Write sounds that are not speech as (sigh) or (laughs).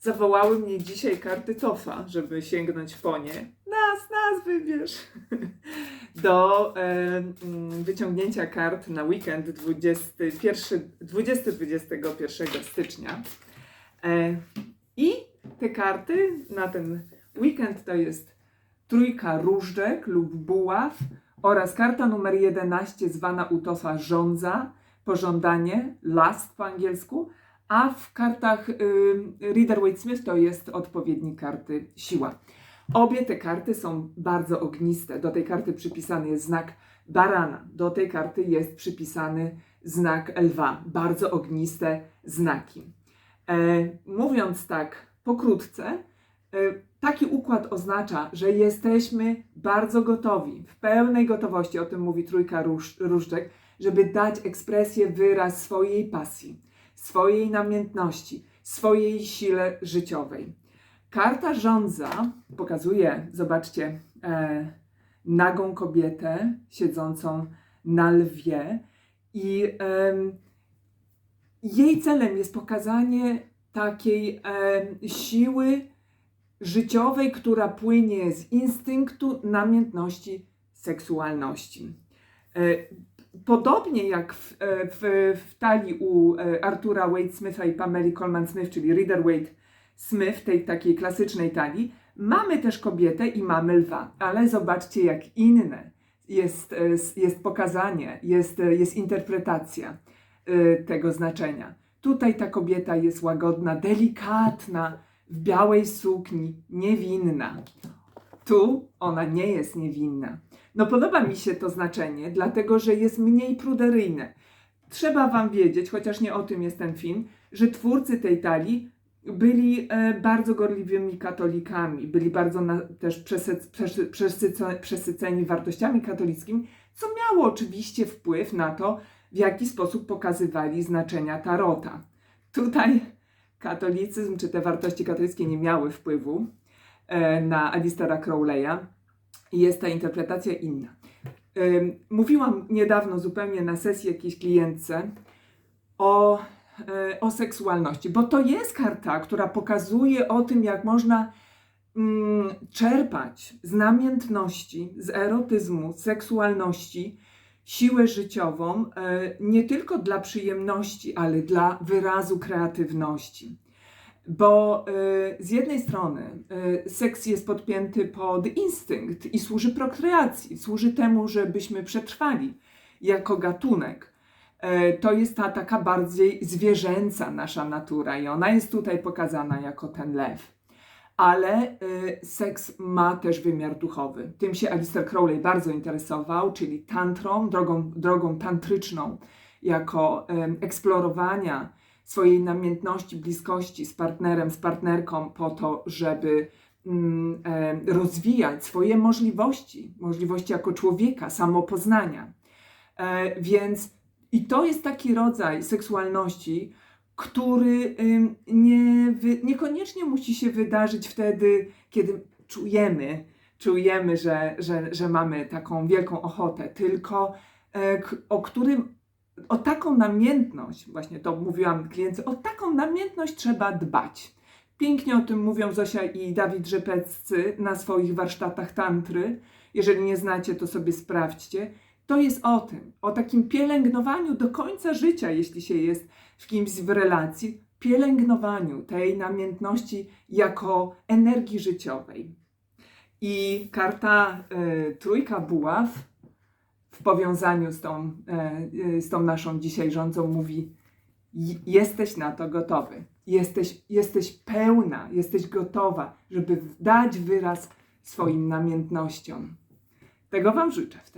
zawołały mnie dzisiaj karty Tofa, żeby sięgnąć po nie. Nas, nas wybierz. (laughs) Do e, mm, wyciągnięcia kart na weekend 21 20-21 stycznia. E, I te karty na ten weekend to jest trójka różdżek lub buław oraz karta numer 11 zwana u Tofa żądza, pożądanie, last po angielsku, a w kartach y, Rider-Waite-Smith to jest odpowiednik karty siła. Obie te karty są bardzo ogniste. Do tej karty przypisany jest znak barana, do tej karty jest przypisany znak lwa. Bardzo ogniste znaki. E, mówiąc tak pokrótce, e, taki układ oznacza, że jesteśmy bardzo gotowi, w pełnej gotowości, o tym mówi trójka róż, różdżek, żeby dać ekspresję, wyraz swojej pasji, swojej namiętności, swojej sile życiowej. Karta żądza pokazuje, zobaczcie, e, nagą kobietę siedzącą na lwie i em, jej celem jest pokazanie takiej em, siły życiowej, która płynie z instynktu, namiętności, seksualności. E, Podobnie jak w, e, w, w talii u e, Artura Wade Smitha i Pameli Coleman Smith, czyli Reader Wade Smith, tej takiej klasycznej talii, mamy też kobietę i mamy lwa, ale zobaczcie jak inne jest, jest pokazanie, jest, jest interpretacja tego znaczenia. Tutaj ta kobieta jest łagodna, delikatna, w białej sukni, niewinna. Tu ona nie jest niewinna. No podoba mi się to znaczenie, dlatego że jest mniej pruderyjne. Trzeba wam wiedzieć, chociaż nie o tym jest ten film, że twórcy tej talii byli e, bardzo gorliwymi katolikami, byli bardzo na, też przesyceni wartościami katolickimi, co miało oczywiście wpływ na to, w jaki sposób pokazywali znaczenia tarota. Tutaj katolicyzm czy te wartości katolickie nie miały wpływu e, na Alistera Crowley'a jest ta interpretacja inna. Mówiłam niedawno zupełnie na sesji jakiejś klientce o, e, o seksualności, bo to jest karta, która pokazuje o tym, jak można mm, czerpać z namiętności, z erotyzmu, seksualności siłę życiową e, nie tylko dla przyjemności, ale dla wyrazu kreatywności. Bo y, z jednej strony y, seks jest podpięty pod instynkt i służy prokreacji, służy temu, żebyśmy przetrwali jako gatunek. Y, to jest ta taka bardziej zwierzęca nasza natura i ona jest tutaj pokazana jako ten lew. Ale y, seks ma też wymiar duchowy. Tym się Alistair Crowley bardzo interesował, czyli tantrą, drogą, drogą tantryczną, jako em, eksplorowania swojej namiętności, bliskości z partnerem, z partnerką po to, żeby mm, e, rozwijać swoje możliwości, możliwości jako człowieka, samopoznania. E, więc i to jest taki rodzaj seksualności, który nie, niekoniecznie musi się wydarzyć wtedy, kiedy czujemy, czujemy, że, że, że mamy taką wielką ochotę, tylko e, o którym o taką namiętność, właśnie to mówiłam klientce, o taką namiętność trzeba dbać. Pięknie o tym mówią Zosia i Dawid Rzepeccy na swoich warsztatach tantry. Jeżeli nie znacie, to sobie sprawdźcie. To jest o tym, o takim pielęgnowaniu do końca życia, jeśli się jest w kimś w relacji, pielęgnowaniu tej namiętności jako energii życiowej. I karta y, Trójka Buław w powiązaniu z tą, e, z tą naszą dzisiaj rządzą mówi: "J- Jesteś na to gotowy. Jesteś, jesteś pełna, jesteś gotowa, żeby dać wyraz swoim namiętnościom. Tego Wam życzę.